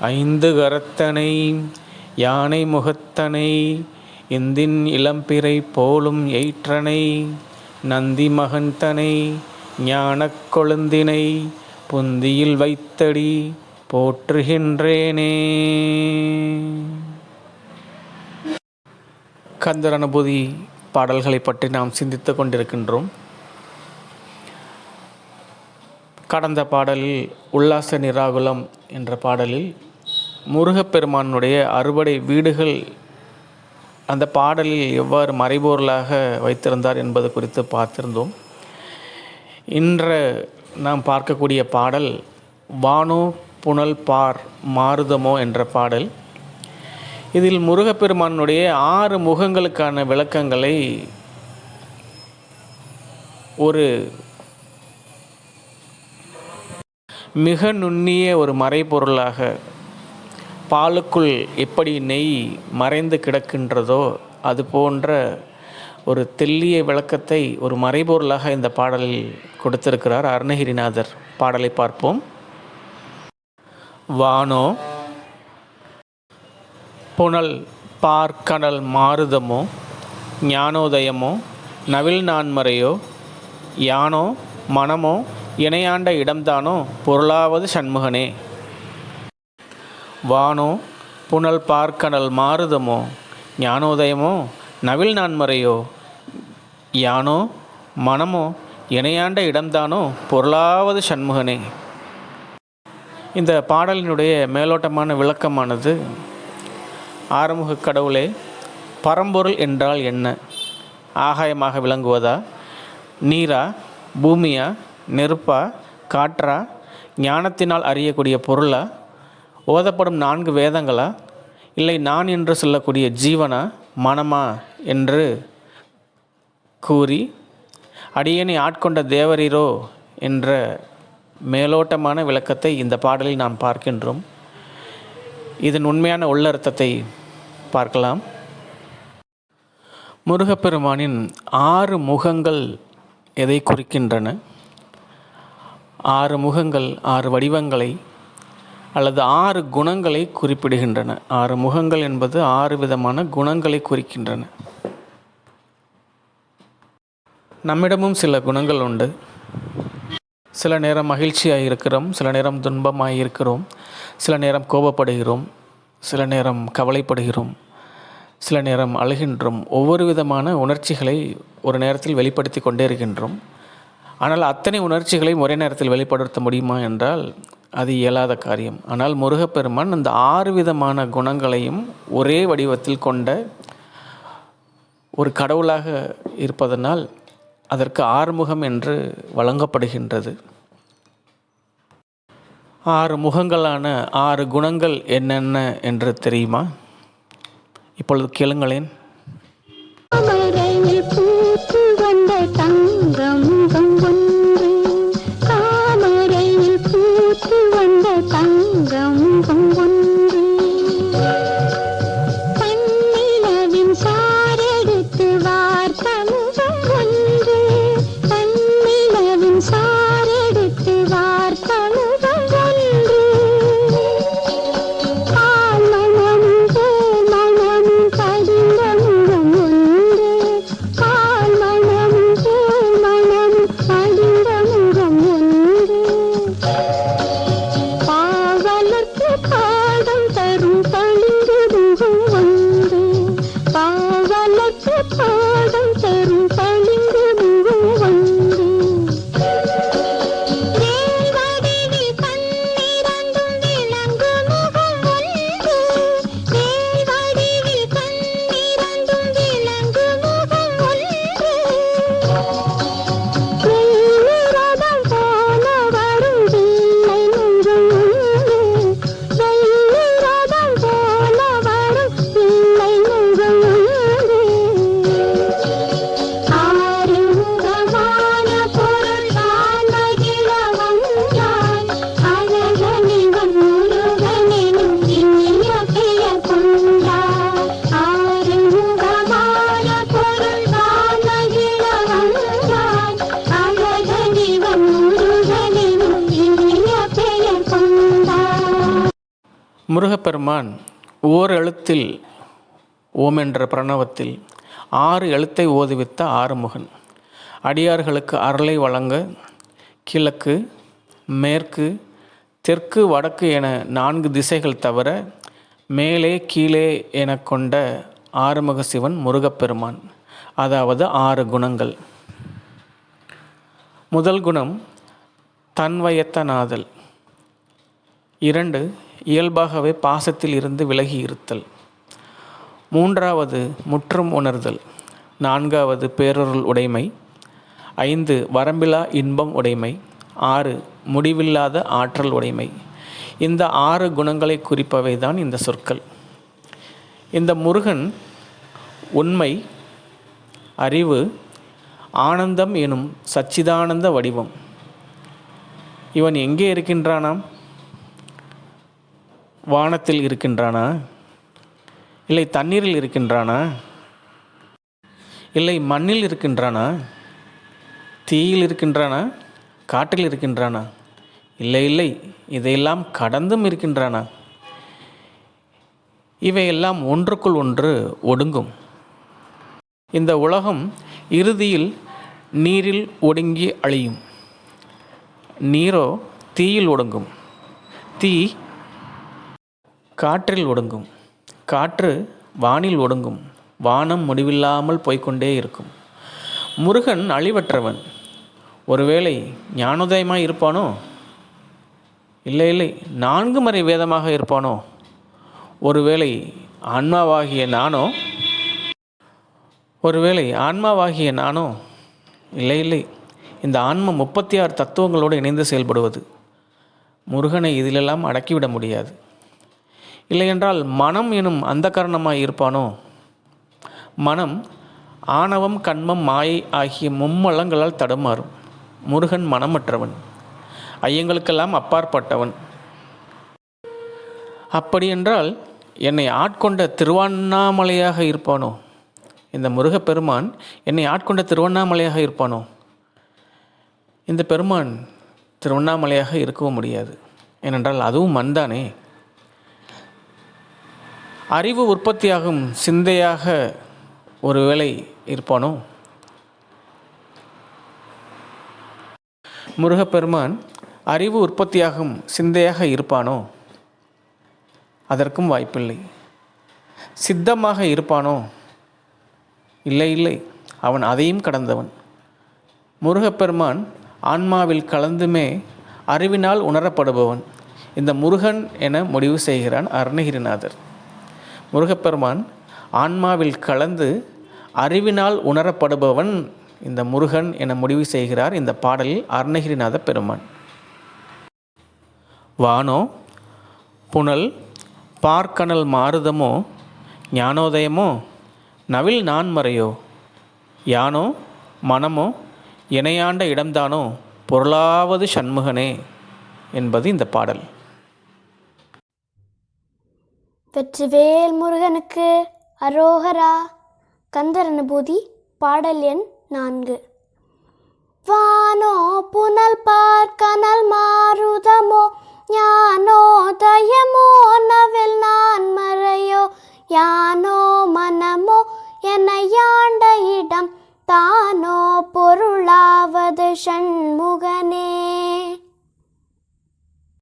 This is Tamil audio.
ஐந்து கரத்தனை யானை முகத்தனை இந்தின் இளம்பிறை போலும் எயிற்றனை நந்தி மகன்தனை ஞானக் கொழுந்தினை புந்தியில் வைத்தடி போற்றுகின்றேனே. கந்தர் அனுபூதி பாடல்களை பற்றி நாம் சிந்தித்து கொண்டிருக்கின்றோம். கடந்த பாடலில் உல்லாச நிராகுலம் என்ற பாடலில் முருகப்பெருமானுடைய அறுபடை வீடுகள் அந்த பாடலில் எவ்வாறு மறைபொருளாக வைத்திருந்தார் என்பது குறித்து பார்த்திருந்தோம். இன்று நாம் பார்க்கக்கூடிய பாடல் வானோ புனல் பார் மாருதமோ என்ற பாடல். இதில் முருகப்பெருமானுடைய ஆறு முகங்களுக்கான விளக்கங்களை ஒரு மிக நுண்ணிய ஒரு மறைபொருளாக பாலுக்குள் எப்படி நெய் மறைந்து கிடக்கின்றதோ அது போன்ற ஒரு தெல்லிய விளக்கத்தை ஒரு மறைபொருளாக இந்த பாடலில் கொடுத்திருக்கிறார் அருணகிரிநாதர். பாடலை பார்ப்போம். வானோ புனல் பார்க்கடல் மாருதமோ ஞானோதயமோ நவில் நான்மறையோ யானோ மனமோ இணையாண்ட இடம்தானோ பொருளாவது சண்முகனே. வானோ புனல் பார்க்கடல் மாருதமோ ஞானோதயமோ நவில் நான்மறையோ? யானோ மனமோ இணையாண்ட இடம்தானோ? பொருளாவது சண்முகனே. இந்த பாடலினுடைய மேலோட்டமான விளக்கமானது ஆறுமுக கடவுளே பரம்பொருள் என்றால் என்ன? ஆகாயமாக விளங்குவதா? நீரா பூமியா நெருப்பா காற்றா? ஞானத்தினால் அறியக்கூடிய பொருளா? ஓதப்படும் நான்கு வேதங்களா? இல்லை நான் என்று சொல்லக்கூடிய ஜீவனா? மனமா? என்று கூறி அடியனை ஆட்கொண்ட தேவரீரோ? என்ற மேலோட்டமான விளக்கத்தை இந்த பாடலில் நாம் பார்க்கின்றோம். இதன் உண்மையான உள்ளர்த்தத்தை பார்க்கலாம். முருகப்பெருமானின் ஆறு முகங்கள் எதை குறிக்கின்றன? ஆறு முகங்கள் ஆறு வடிவங்களை அல்லது ஆறு குணங்களை குறிப்பிடுகின்றன. ஆறு முகங்கள் என்பது ஆறு விதமான குணங்களை குறிக்கின்றன. நம்மிடமும் சில குணங்கள் உண்டு. சில நேரம் மகிழ்ச்சியாக இருக்கிறோம் சில நேரம் துன்பமாக இருக்கிறோம் சில நேரம் கோபப்படுகிறோம் சில நேரம் கவலைப்படுகிறோம் சில நேரம் அழுகின்றோம். ஒவ்வொரு விதமான உணர்ச்சிகளை ஒரு நேரத்தில் வெளிப்படுத்தி கொண்டே இருக்கின்றோம். ஆனால் அத்தனை உணர்ச்சிகளையும் ஒரே நேரத்தில் வெளிப்படுத்த முடியுமா என்றால் அது இயலாத காரியம். ஆனால் முருகப்பெருமான் அந்த ஆறு விதமான குணங்களையும் ஒரே வடிவத்தில் கொண்ட ஒரு கடவுளாக இருப்பதனால் அதற்கு ஆறுமுகம் என்று வழங்கப்படுகின்றது. ஆறு முகங்களான ஆறு குணங்கள் என்னென்ன என்று தெரியுமா? இப்பொழுது கேளுங்களேன். முருகப்பெருமான் ஓர் எழுத்தில் ஓம் என்ற பிரணவத்தில் ஆறு எழுத்தை ஓதுவித்த ஆறுமுகன். அடியார்களுக்கு அருளை வழங்க கிழக்கு மேற்கு தெற்கு வடக்கு என நான்கு திசைகள் தவிர மேலே கீழே என கொண்ட ஆறுமுக சிவன் முருகப்பெருமான். அதாவது ஆறு குணங்கள். முதல் குணம் தன்வயத்தனாதல். இரண்டு இயல்பாகவே பாசத்தில் இருந்து விலகி இருத்தல். மூன்றாவது முற்றும் உணர்தல். நான்காவது பேரொருள் உடைமை. ஐந்து வரம்பிலா இன்பம் உடைமை. ஆறு முடிவில்லாத ஆற்றல் உடைமை. இந்த ஆறு குணங்களை குறிப்பவை தான் இந்த சொற்கள். இந்த முருகன் உண்மை அறிவு ஆனந்தம் எனும் சச்சிதானந்த வடிவம். இவன் எங்கே இருக்கின்றானாம்? வானத்தில் இருக்கின்றானா? இல்லை தண்ணீரில் இருக்கின்றானா? இல்லை மண்ணில் இருக்கின்றானா? தீயில் இருக்கின்றானா? காட்டில் இருக்கின்றானா? இல்லை இல்லை. இதையெல்லாம் கடந்தும் இருக்கின்றானா? இவையெல்லாம் ஒன்றுக்குள் ஒன்று ஒடுங்கும். இந்த உலகம் இறுதியில் நீரில் ஒடுங்கி அழியும். நீரோ தீயில் ஒடுங்கும். தீ காற்றில் ஒடுங்கும். காற்று வானில் ஒடுங்கும். வானம் முடிவில்லாமல் போய்கொண்டே இருக்கும். முருகன் அழிவற்றவன். ஒருவேளை ஞானோதயமாக இருப்பானோ? இல்லை இல்லை. நான்கு மறை வேதமாக இருப்பானோ? ஒருவேளை ஆன்மாவாகிய நானோ? ஒருவேளை ஆன்மாவாகிய நானோ? இல்லை இல்லை. இந்த ஆன்மா முப்பத்தி ஆறு தத்துவங்களோடு இணைந்து செயல்படுவது. முருகனை இதிலெல்லாம் அடக்கிவிட முடியாது. இல்லையென்றால் மனம் எனும் அந்த காரணமாக இருப்பானோ? மனம் ஆணவம் கண்மம் மாயை ஆகிய மும்மலங்களால் தடுமாறும். முருகன் மனமற்றவன். ஐயங்களுக்கெல்லாம் அப்பாற்பட்டவன். அப்படியென்றால் என்னை ஆட்கொண்ட திருவண்ணாமலையாக இருப்பானோ? இந்த முருகப்பெருமான் என்னை ஆட்கொண்ட திருவண்ணாமலையாக இருப்பானோ? இந்த பெருமான் திருவண்ணாமலையாக இருக்கவும் முடியாது. ஏனென்றால் அதுவும் மண்தானே. அறிவு உற்பத்தியாகும் சிந்தையாக ஒருவேளை இருப்பானோ? முருகப்பெருமான் அறிவு உற்பத்தியாகும் சிந்தையாக இருப்பானோ? அதற்கும் வாய்ப்பில்லை. சித்தமாக இருப்பானோ? இல்லை இல்லை. அவன் அதையும் கடந்தவன். முருகப்பெருமான் ஆன்மாவில் கலந்துமே அறிவினால் உணரப்படுபவன். இந்த முருகன் என முடிவு செய்கிறான் அருணகிரிநாதர். முருகப்பெருமான் ஆன்மாவில் கலந்து அறிவினால் உணரப்படுபவன் இந்த முருகன் என முடிவு செய்கிறார் இந்த பாடலில் அருணகிரிநாத பெருமான். வானோ புனல் பார்க்கனல் மாருதமோ ஞானோதயமோ நவில் நான்மறையோ யானோ மனமோ இணையாண்ட இடம்தானோ பொருளாவது சண்முகனே என்பது இந்த பாடல். வெற்றிவேல் முருகனுக்கு அரோகரா. கந்தர் அனுபூதி பாடல் எண் நான்கு. வானோ புனல் பார்க்கனல் ஞானோ தயமோ நவில் நான் மறையோ யானோ மனமோ என யாண்ட இடம் தானோ பொருளாவது ஷண்முகனே